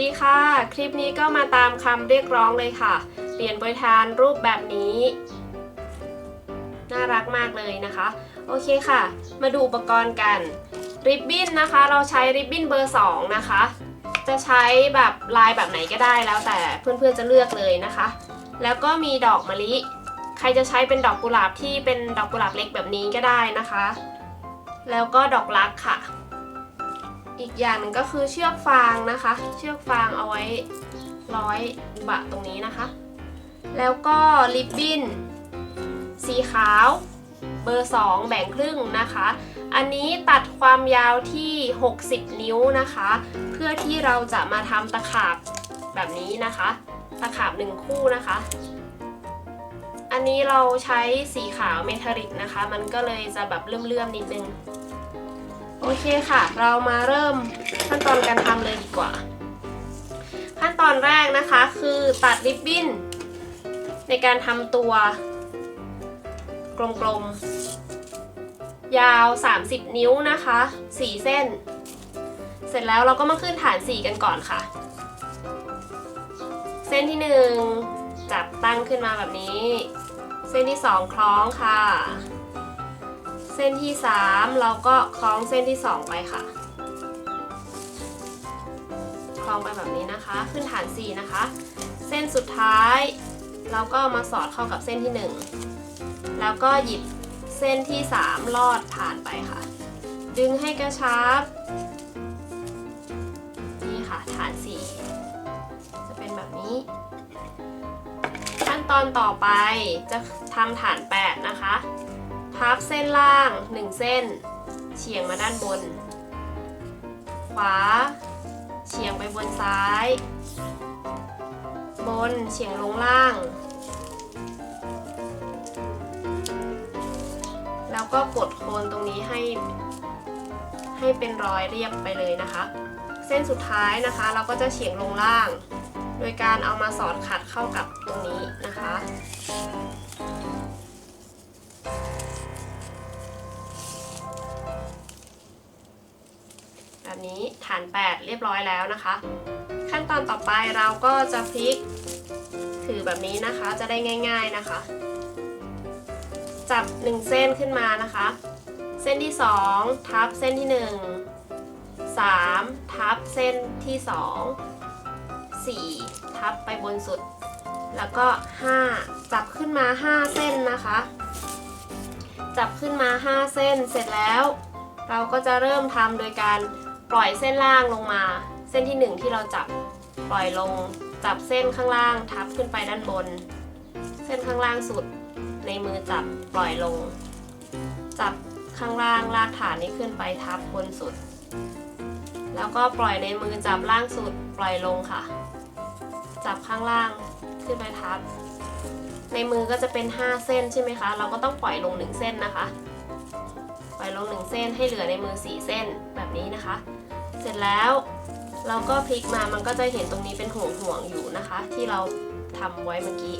ดีค่ะ คลิปนี้ก็มาตามคำเรียกร้องเลยค่ะ เปลี่ยนโปรยทานรูปแบบนี้ น่ารักมากเลยนะคะ โอเคค่ะ มาดูอุปกรณ์กัน ริบบิ้นนะคะ เราใช้ริบบิ้นเบอร์ 2 นะคะ จะใช้แบบลายแบบไหนก็ได้แล้วแต่เพื่อนๆจะเลือกเลยนะคะ แล้วก็มีดอกมะลิ ใครจะใช้เป็นดอกกุหลาบที่เป็นดอกกุหลาบเล็กแบบนี้ก็ได้นะคะ แล้วก็ดอกรักค่ะ อีกอย่างหนึ่งก็คือเชือกฟางนะคะ เชือกฟางเอาไว้ร้อยบะตรงนี้นะคะ แล้วก็ริบบิ้นสีขาวเบอร์ 2 แบ่งครึ่งนะคะ อันนี้ตัดความยาวที่ 60 นิ้วนะคะ เพื่อที่เราจะมาทำตะขาบแบบนี้นะคะ ตะขาบหนึ่งคู่นะคะ อันนี้เราใช้สีขาวเมทัลลิกนะคะ มันก็เลยจะแบบเลื่อมๆนิดนึง โอเคค่ะ เรามาเริ่มขั้นตอนการทำเลยดีกว่า ขั้นตอนแรกนะคะคือตัดริบบิ้น ในการทำตัว กลมๆ ยาว 30 นิ้วนะคะ 4 เส้น เสร็จแล้วเราก็มาขึ้นฐาน 4 กันก่อนค่ะ เส้นที่ 1 จับตั้งขึ้นมาแบบนี้ เส้นที่ 2 คล้องค่ะ เส้นที่ 3 เราก็คล้องเส้นที่ 2 ไปค่ะ คล้องไปแบบนี้นะคะ ขึ้นฐาน 4 นะคะ เส้นสุดท้าย เราก็มาสอดเข้ากับเส้นที่ 1 แล้วก็หยิบเส้นที่ 3 ลอดผ่านไปค่ะ ดึงให้กระชับ นี่ค่ะฐาน 4 จะเป็นแบบนี้ ขั้นตอนต่อไปจะทำฐาน 8 นะคะ พับเส้นล่าง 1 เส้น เฉียงมาด้านบน ขวา เฉียงไปบนซ้าย บนเฉียงลงล่าง แล้วก็กดโคนตรงนี้ให้ ให้เป็นรอยเรียบไปเลยนะคะ เส้นสุดท้ายนะคะ เราก็จะเฉียงลงล่าง โดยการเอามาสอดขัดเข้ากับตรงนี้นะคะ นี้ฐาน8เรียบร้อยแล้วนะคะ ขั้นตอนต่อไปเราก็จะพลิกถือแบบนี้นะคะจะได้ง่าย ๆนะคะ จับ1เส้นขึ้นมานะคะ เส้นที่2ทับเส้นที่1 3ทับเส้นที่2 4ทับไปบนสุด แล้วก็5จับขึ้นมา5เส้นนะคะจับขึ้นมา 5 เส้นเสร็จแล้ว เราก็จะเริ่มทำโดยการ ปล่อยเส้นล่างลงมา เส้นที่ 1 ที่เราจับปล่อยลงจับเส้นข้างล่างทับขึ้นไปด้านบน เส้นข้างล่างสุดในมือจับปล่อยลง จับข้างล่างลากฐานนี้ขึ้นไปทับบนสุด แล้วก็ปล่อยในมือจับล่างสุดปล่อยลงค่ะ จับข้างล่างขึ้นไปทับ ในมือก็จะเป็น 5 เส้นใช่ไหมคะ เราก็ต้องปล่อยลง 1 เส้นนะคะ ปล่อยลง 1 เส้นให้เหลือในมือ 4 เส้นแบบนี้นะคะ เสร็จแล้วเราก็พลิกมามันก็จะเห็นตรงนี้เป็นห่วงห่วงอยู่นะคะ ที่เราทำไว้เมื่อกี้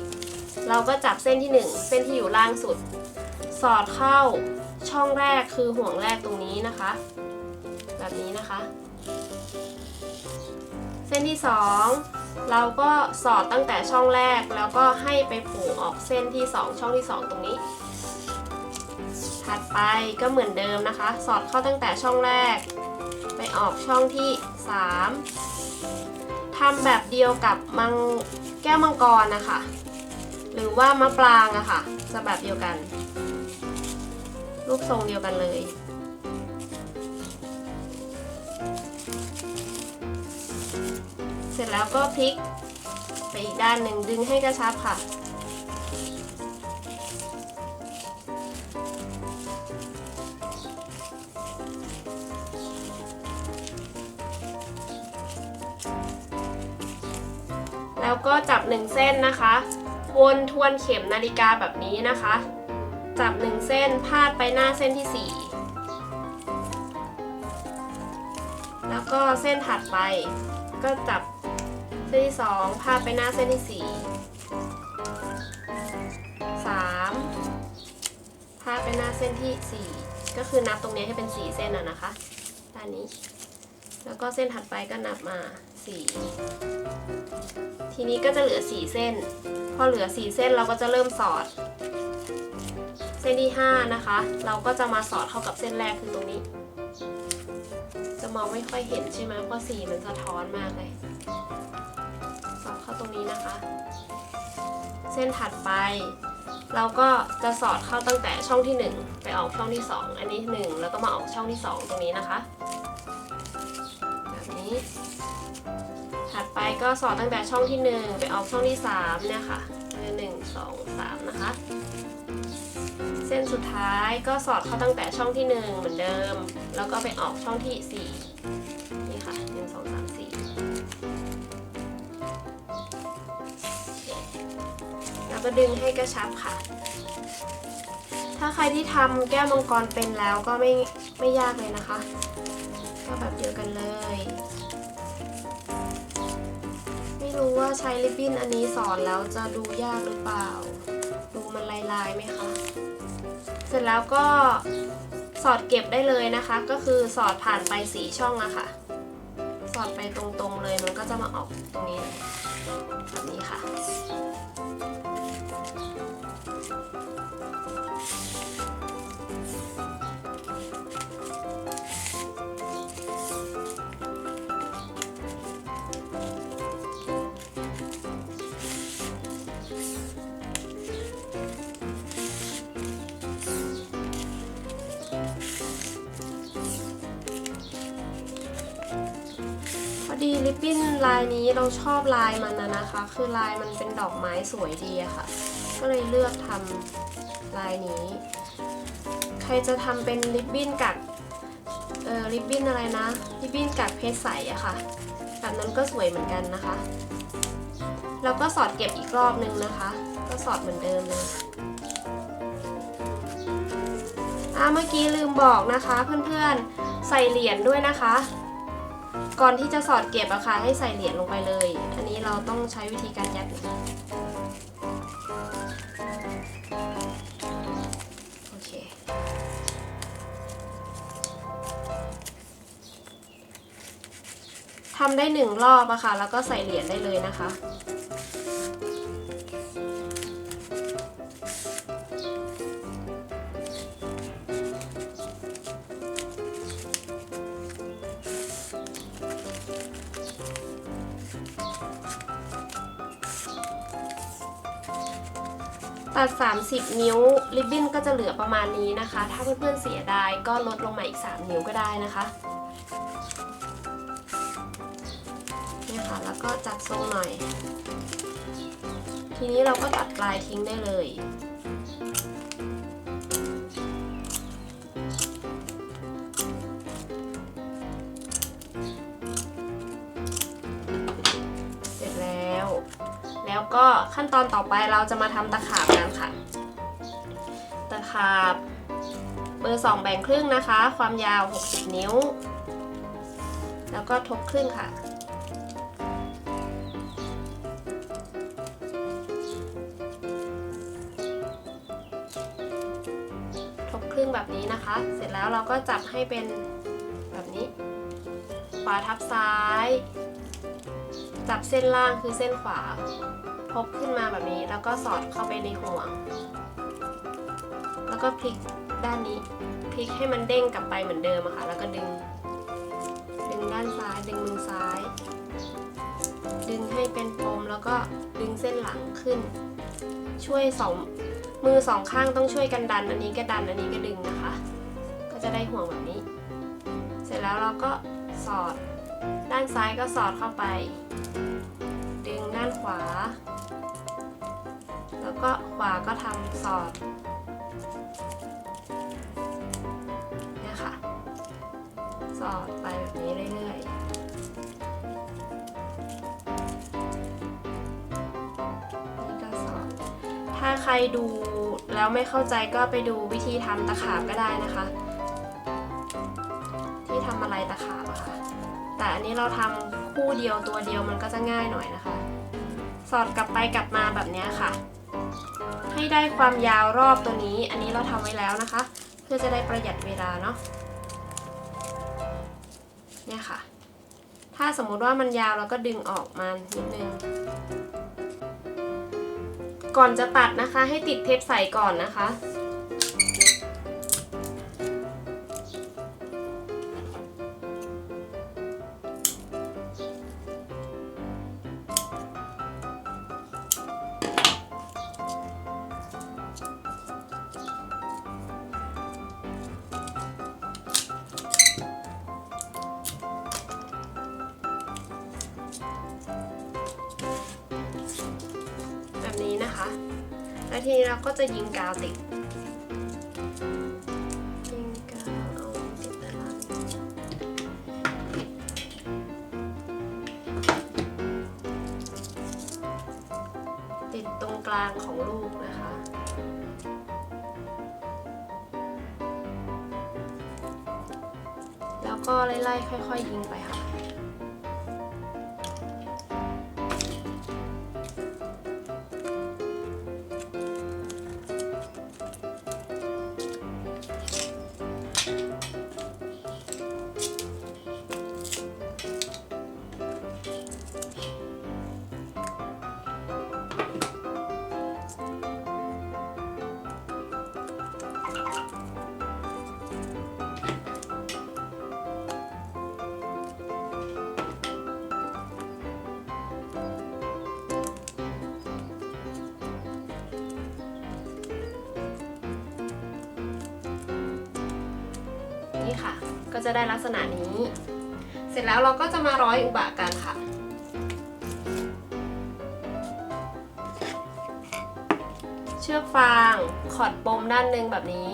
เราก็จับเส้นที่ 1 เส้นที่อยู่ล่างสุด สอดเข้าช่องแรกคือห่วงแรกตรงนี้นะคะ แบบนี้นะคะ เส้นที่ 2 เราก็สอดตั้งแต่ช่องแรกแล้วก็ให้ไปผูกออกเส้นที่ 2 ช่องที่ 2 ตรงนี้ ถัดไปก็เหมือนเดิมนะคะ สอดเข้าตั้งแต่ช่องแรก ออกช่องที่ 3ทำแบบเดียวกับมังแก้วมังกรนะคะ หรือว่ามะปรางอะค่ะ จะแบบเดียวกัน รูปทรงเดียวกันเลย เสร็จแล้วก็พลิกไปอีกด้านหนึ่งดึงให้กระชับค่ะ แล้วก็จับหนึ่งเส้นนะคะ วนทวนเข็มนาฬิกาแบบนี้นะคะ จับหนึ่งเส้นพาดไปหน้าเส้นที่ 4 แล้วก็เส้นถัดไป ก็จับเส้นที่ 2 พาดไปหน้าเส้นที่ 4 3 พาดไปหน้าเส้นที่ 4 ก็คือนับตรงนี้ให้เป็น 4 เส้นอะนะคะ ด้านนี้ แล้วก็เส้นถัดไปก็นับมา สีทีนี้ก็จะเหลือสี่เส้น พอเหลือสี่เส้นเราก็จะเริ่มสอด เส้นที่ห้านะคะ เราก็จะมาสอดเข้ากับเส้นแรกคือตรงนี้ จะมองไม่ค่อยเห็นใช่ไหมเพราะสีมันสะท้อนมากเลย สอดเข้าตรงนี้นะคะ เส้นถัดไปเราก็จะสอดเข้าตั้งแต่ช่องที่ 1 ไปออกช่องที่ 2 อันนี้ 1 แล้วก็มาออกช่องที่ 2 ตรงนี้นะคะ ถัดไปก็สอดตั้งแต่ช่องที่ 1 ไปออกช่องที่3เนี่ยค่ะหนึ่งสองสามนะคะ เส้นสุดท้ายก็สอดเข้าตั้งแต่ช่องที่ 1 เหมือนเดิม แล้วก็ไปออกช่องที่ 4 นี่ค่ะหนึ่งสองสามสี่แล้วก็ดึงให้กระชับค่ะ ถ้าใครที่ทำแก้วมังกรเป็นแล้วก็ไม่ไม่ยากเลยนะคะ ก็แบบเดียวกันเลย รู้ว่าใช้ริบบิ้นอันนี้สอนแล้วจะดูยากหรือเปล่า ดูมันลายๆไหมคะ เสร็จแล้วก็สอดเก็บได้เลยนะคะ ก็คือสอดผ่านไปสีช่องอะค่ะ สอดไปตรงๆเลยมันก็จะมาออกตรงนี้แบบนี้ค่ะ ดีริบบิ้นลายนี้เราชอบลายมันนะนะคะ คือลายมันเป็นดอกไม้สวยดีอะค่ะ ก็เลยเลือกทำลายนี้ ใครจะทำเป็นริบบิ้นกัดเออริบบิ้นอะไรนะริบบิ้นกัดเพชรใสอะค่ะแบบนั้นก็สวยเหมือนกันนะคะ แล้วก็สอดเก็บอีกรอบนึงนะคะ ก็สอดเหมือนเดิมเลยอ่าเมื่อกี้ลืมบอกนะคะ เพื่อนๆใส่เหรียญด้วยนะคะ ก่อนที่จะสอดเก็บอะค่ะให้ใส่เหรียญลงไปเลย อันนี้เราต้องใช้วิธีการยัดโอเค ทำได้หนึ่งรอบอะค่ะ แล้วก็ใส่เหรียญได้เลยนะคะ ตัด 30 นิ้วริบบิ้นก็จะเหลือประมาณนี้นะคะ ถ้าเพื่อนๆเสียดายก็ลดลงมาอีก 3 นิ้วก็ได้นะคะเนี่ยค่ะแล้วก็จัดทรงหน่อย ทีนี้เราก็ตัดปลายทิ้งได้เลย ก็ขั้นตอนต่อไปเราจะมาทำตะขาบกันค่ะ ตะขาบเบอร์ 2 แบ่งครึ่งนะคะ ความยาว 60 นิ้ว แล้วก็ทบครึ่งค่ะ ทบครึ่งแบบนี้นะคะ เสร็จแล้วเราก็จับให้เป็นแบบนี้ ขวาทับซ้าย จับเส้นล่างคือเส้นขวา ทบขึ้นมาแบบนี้ แล้วก็สอดเข้าไปในห่วง แล้วก็พลิกด้านนี้พลิกให้มันเด้งกลับไปเหมือนเดิมอะค่ะ แล้วก็ดึง ดึงด้านซ้าย ดึงมือซ้าย ดึงให้เป็นปมแล้วก็ดึงเส้นหลังขึ้น ช่วยสองมือสองข้างต้องช่วยกันดัน อันนี้ก็ดัน อันนี้ก็ดึงนะคะ ก็จะได้ห่วงแบบนี้ เสร็จแล้วเราก็สอด ด้านซ้ายก็สอดเข้าไป ดึงด้านขวา แล้วก็ขวาก็ทำสอดเนี่ยค่ะ สอดไปแบบนี้เรื่อยๆนี่ก็สอด ถ้าใครดูแล้วไม่เข้าใจก็ไปดูวิธีทำตะขาบก็ได้นะคะ ที่ทำอะไรตะขาบอะค่ะ แต่อันนี้เราทำคู่เดียวตัวเดียวมันก็จะง่ายหน่อยนะคะ สอดกลับไปกลับมาแบบนี้ค่ะ ให้ได้ความยาวรอบตัวนี้ อันนี้เราทำไว้แล้วนะคะ เพื่อจะได้ประหยัดเวลาเนาะเนี่ยค่ะ ถ้าถ้าสมมุติว่ามันยาวเราก็ดึงออกมานิดนึงก่อนจะตัดนะคะให้ติดเทปใสก่อนนะคะ ก็จะยิงกาวติดยิงกาวเอาติดด้านหลังติดตรงกลางของลูกนะคะแล้วก็ไล่ๆค่อย ๆ ยิงไปค่ะ นี่ค่ะ ก็จะได้ลักษณะนี้ เสร็จแล้วเราก็จะมาร้อยอุบะกันค่ะเชือกฟางขอดปมด้านหนึ่งแบบนี้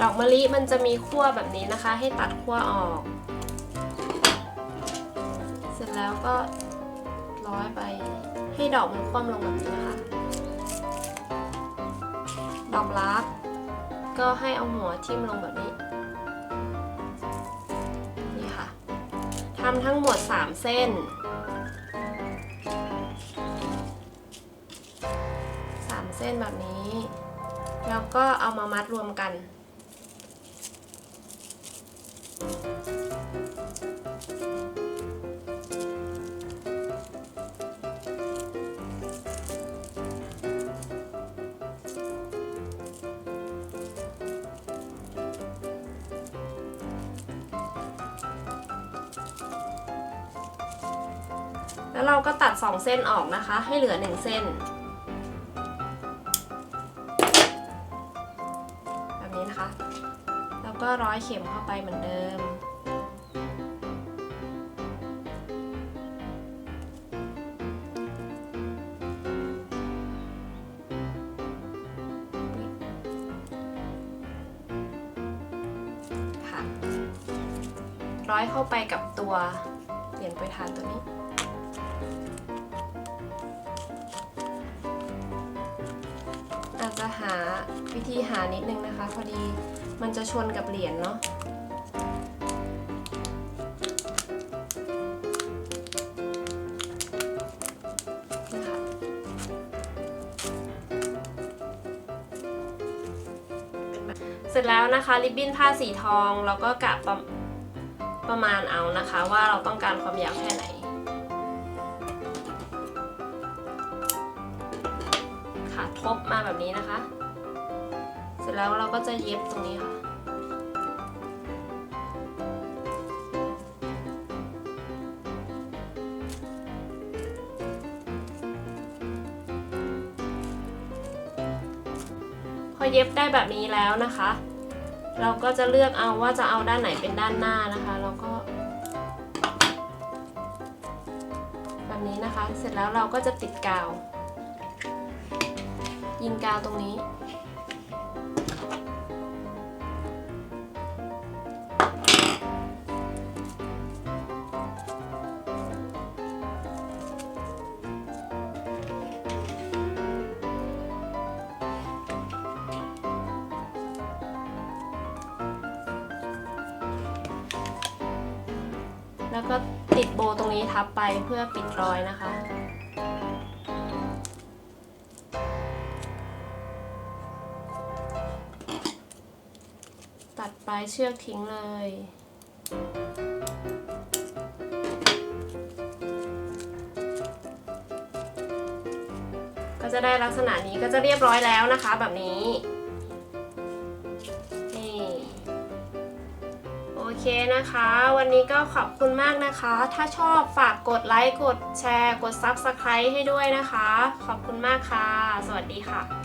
ดอกมะลิมันจะมีขั้วแบบนี้นะคะ ให้ตัดขั้วออก เสร็จแล้วก็ร้อยไปให้ดอกมันคว่ำลงแบบนี้นะคะ ตอบรับ ก็ให้เอาหัวทิ่มลงแบบนี้ นี่ค่ะทำทั้งหมด 3 เส้น 3 เส้นแบบนี้ แล้วก็เอามามัดรวมกัน แล้วเราก็ตัด 2 เส้นออกนะคะ ให้เหลือ 1 เส้น แบบนี้นะคะ แล้วก็ร้อยเข็มเข้าไปเหมือนเดิมค่ะร้อยเข้าไปกับตัวเหรียญโปทานตัวนี้ นิดนึงนะคะ พอดีมันจะชนกับเหรียญเนาะเสร็จแล้วนะคะริบบิ้นผ้าสีทองเราก็กะประประมาณเอานะคะ ว่าเราต้องการความยาวแค่ไหนค่ะทบมาแบบนี้นะคะ จแล้วเราก็จะเย็บตรงนี้ค่ะ พอเย็บได้แบบนี้แล้วนะคะ เราก็จะเลือกเอาว่าจะเอาด้านไหนเป็นด้านหน้านะคะแล้วก็ แบบนี้นะคะ เสร็จแล้วเราก็จะติดกาว ยิงกาวตรงนี้ ติดโบตรงนี้ทับไปเพื่อปิดรอยนะคะ ตัดปลายเชือกทิ้งเลยก็จะได้ลักษณะนี้ก็จะเรียบร้อยแล้วนะคะแบบนี้ เคนะคะ วันนี้ก็ขอบคุณมากนะคะ ถ้าชอบฝากกดไลค์ กดแชร์ กด Subscribe ให้ด้วยนะคะ ขอบคุณมากค่ะ สวัสดีค่ะ